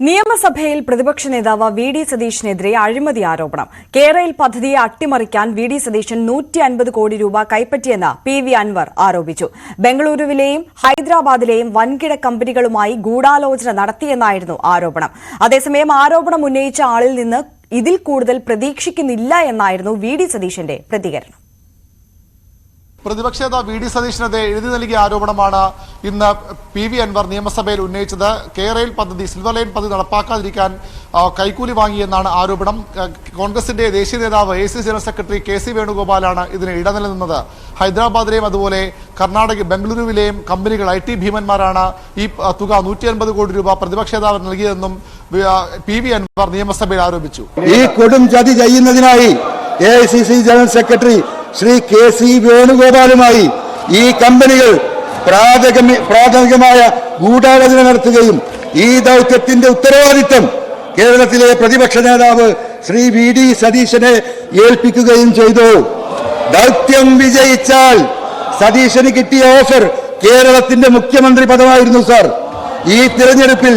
നിയമസഭയിൽ പ്രതിപക്ഷ നേതാവ് വി ഡി സതീഷിനെതിരെ അഴിമതി ആരോപണം. കേരയിൽ പദ്ധതിയെ അട്ടിമറിക്കാൻ വി ഡി സതീശൻ നൂറ്റി അൻപത് കോടി രൂപ കൈപ്പറ്റിയെന്ന് പി വി അൻവർ ആരോപിച്ചു. ബംഗളൂരുവിലെയും ഹൈദരാബാദിലെയും വൻകിട കമ്പനികളുമായി ഗൂഢാലോചന നടത്തിയെന്നായിരുന്നു ആരോപണം. അതേസമയം ആരോപണം ഉന്നയിച്ച ആളിൽ നിന്ന് ഇതിൽ കൂടുതൽ പ്രതീക്ഷിക്കുന്നില്ല എന്നായിരുന്നു വി ഡി സതീശന്റെ പ്രതികരണം. പ്രതിപക്ഷ നേതാവ് വി ഡി സതീഷിനെതിരെ എഴുതി നൽകിയ ആരോപണമാണ് ഇന്ന് പി വി അൻവർ നിയമസഭയിൽ ഉന്നയിച്ചത്. കെ റെയിൽ പദ്ധതി സിൽവർ ലൈൻ പദ്ധതി നടപ്പാക്കാതിരിക്കാൻ കൈക്കൂലി വാങ്ങിയെന്നാണ് ആരോപണം. കോൺഗ്രസിന്റെ ദേശീയ നേതാവ് A C general secretary K C വേണുഗോപാലാണ് ഇതിന് ഇടനിലനിന്നത്. ഹൈദരാബാദിലെയും അതുപോലെ കർണാടക ബംഗളൂരുവിലെയും കമ്പനികൾ ഐ ടി ഭീമന്മാരാണ് ഈ തുക നൂറ്റി അൻപത് കോടി രൂപ പ്രതിപക്ഷ നേതാവ് നൽകിയതെന്നും പി വി അൻവർ നിയമസഭയിൽ ആരോപിച്ചു. ഈ കൊടും ചതി ചെയ്യുന്നതിനായി A general secretary Shri K C വേണുഗോപാലുമായി ഈ കമ്പനികൾ പ്രാഥമിക പ്രാഥമികമായ ഗൂഢാലോചന നടത്തുകയും ഈ ദൗത്യത്തിന്റെ ഉത്തരവാദിത്തം കേരളത്തിലെ പ്രതിപക്ഷ നേതാവ് ശ്രീ വി ഡി സതീശനെ ഏൽപ്പിക്കുകയും ചെയ്തു. ദൗത്യം വിജയിച്ചാൽ സതീശന് കിട്ടിയ ഓഫർ കേരളത്തിന്റെ മുഖ്യമന്ത്രി പദമായിരുന്നു സാർ. ഈ തിരഞ്ഞെടുപ്പിൽ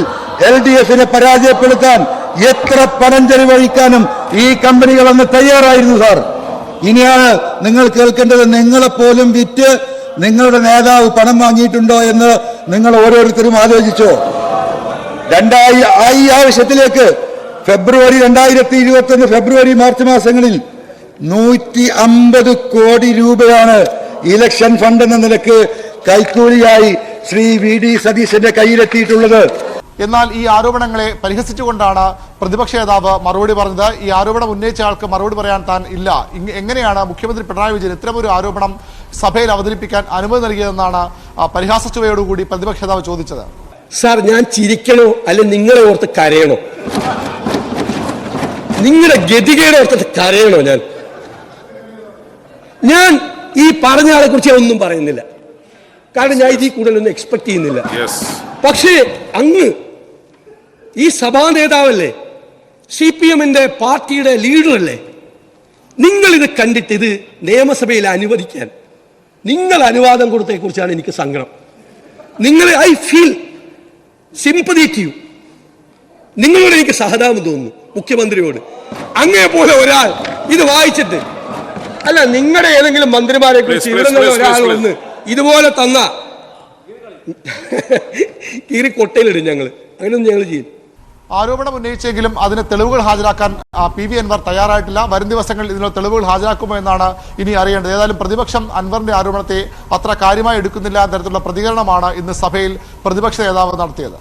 എൽ ഡി എഫിനെ പരാജയപ്പെടുത്താൻ എത്ര പണം ചെലവഴിക്കാനും ഈ കമ്പനികൾ അന്ന് തയ്യാറായിരുന്നു സാർ. ഇനിയാണ് നിങ്ങൾ കേൾക്കേണ്ടത് നിങ്ങളെപ്പോലും വിറ്റ് നിങ്ങളുടെ നേതാവ് പണം വാങ്ങിയിട്ടുണ്ടോ എന്ന് നിങ്ങൾ ഓരോരുത്തരും ആലോചിച്ചോ. രണ്ടായി ഈ ആവശ്യത്തിലേക്ക് ഫെബ്രുവരി രണ്ടായിരത്തി ഇരുപത്തി ഒന്ന് ഫെബ്രുവരി മാർച്ച് മാസങ്ങളിൽ നൂറ്റി അമ്പത് കോടി രൂപയാണ് ഇലക്ഷൻ ഫണ്ട് എന്ന നിലയ്ക്ക് കൈക്കൂലിയായി ശ്രീ വി ഡി സതീശന്റെ കയ്യിലെത്തിയിട്ടുള്ളത്. എന്നാൽ ഈ ആരോപണങ്ങളെ പരിഹസിച്ചുകൊണ്ടാണ് പ്രതിപക്ഷ നേതാവ് മറുപടി പറഞ്ഞത്. ഈ ആരോപണം ഉന്നയിച്ച ആൾക്ക് മറുപടി പറയാൻ താൻ ഇല്ല. എങ്ങനെയാണ് മുഖ്യമന്ത്രി പിണറായി വിജയൻ ഇത്തരമൊരു ആരോപണം സഭയിൽ അവതരിപ്പിക്കാൻ അനുമതി നൽകിയതെന്നാണ് പരിഹാസ ചുവയോടുകൂടി പ്രതിപക്ഷ നേതാവ് ചോദിച്ചത്? സാർ ഞാൻ ചിരിക്കണോ? അല്ലെ നിങ്ങളെ ഓർത്ത് കരയണോ? നിങ്ങളുടെ ഗതികയുടെ ഓർത്ത് കരയണോ ഞാൻ? ഞാൻ ഈ പറഞ്ഞ ആളെ കുറിച്ച് ഒന്നും പറയുന്നില്ല. കാരണം ഞാൻ ഇതിൽ കൂടുതലൊന്നും എക്സ്പെക്ട് ചെയ്യുന്നില്ല. പക്ഷേ അങ്ങ് ഈ സഭാ നേതാവല്ലേ? സി പി എമ്മിന്റെ പാർട്ടിയുടെ ലീഡറല്ലേ? നിങ്ങൾ ഇത് കണ്ടിട്ട് ഇത് നിയമസഭയിൽ അനുവദിക്കാൻ. നിങ്ങൾ അനുവാദം കൊടുത്തതിനെ കുറിച്ചാണ് എനിക്ക് സങ്കടം. നിങ്ങൾ ഐ ഫീൽ ടു നിങ്ങളോട് എനിക്ക് സഹതാപം തോന്നുന്നു മുഖ്യമന്ത്രിയോട്. അങ്ങേ പോലെ ഒരാൾ ഇത് വായിച്ചിട്ട്. അല്ല നിങ്ങളുടെ ഏതെങ്കിലും മന്ത്രിമാരെ കുറിച്ച് ഇവിടെ നിന്ന് ഒരാൾ please, ഇതുപോലെ തന്ന. കീറി കൊട്ടയിലിടും ഞങ്ങൾ അങ്ങനെയൊന്നും ഞങ്ങൾ ചെയ്യും ആരോപണം ഉന്നയിച്ചെങ്കിലും അതിന് തെളിവുകൾ ഹാജരാക്കാൻ പി വി അൻവർ തയ്യാറായിട്ടില്ല. വരും ദിവസങ്ങളിൽ ഇതിനുള്ള തെളിവുകൾ ഹാജരാക്കുമോ എന്നാണ് ഇനി അറിയേണ്ടത്. ഏതായാലും പ്രതിപക്ഷം അൻവറിന്റെ ആരോപണത്തെ അത്ര കാര്യമായി എടുക്കുന്നില്ല എന്ന തരത്തിലുള്ള പ്രതികരണമാണ് ഇന്ന് സഭയിൽ പ്രതിപക്ഷ നേതാവ് നടത്തിയത്.